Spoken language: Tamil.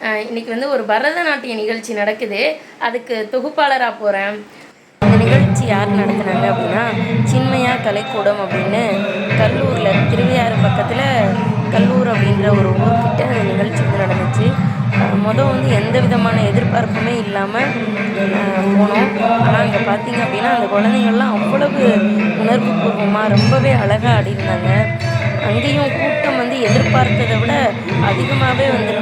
இன்றைக்கி இன்னைக்கு வந்து ஒரு பரதநாட்டிய நிகழ்ச்சி நடக்குது. அதுக்கு தொகுப்பாளராக போகிறேன் அந்த நிகழ்ச்சி யார் நடத்துனாங்க அப்படின்னா சின்மையா கலைக்கூடம் அப்படின்னு கல்லூரில் திருவையாறு பக்கத்தில் கல்லூர் அப்படின்ற ஒரு ஊர்கிட்ட அந்த நிகழ்ச்சி வந்து நடந்துச்சு. மொதல் வந்து எந்த விதமான எதிர்பார்ப்புமே இல்லாமல் போனோம். ஆனால் அங்கே பார்த்தீங்க அப்படின்னா அந்த குழந்தைங்கள்லாம் அவ்வளவு உணர்வுபூர்வமாக ரொம்பவே அழகாக ஆடிருந்தாங்க அங்கேயும் கூட்டம் வந்து எதிர்பார்த்ததை விட அதிகமாகவே வந்து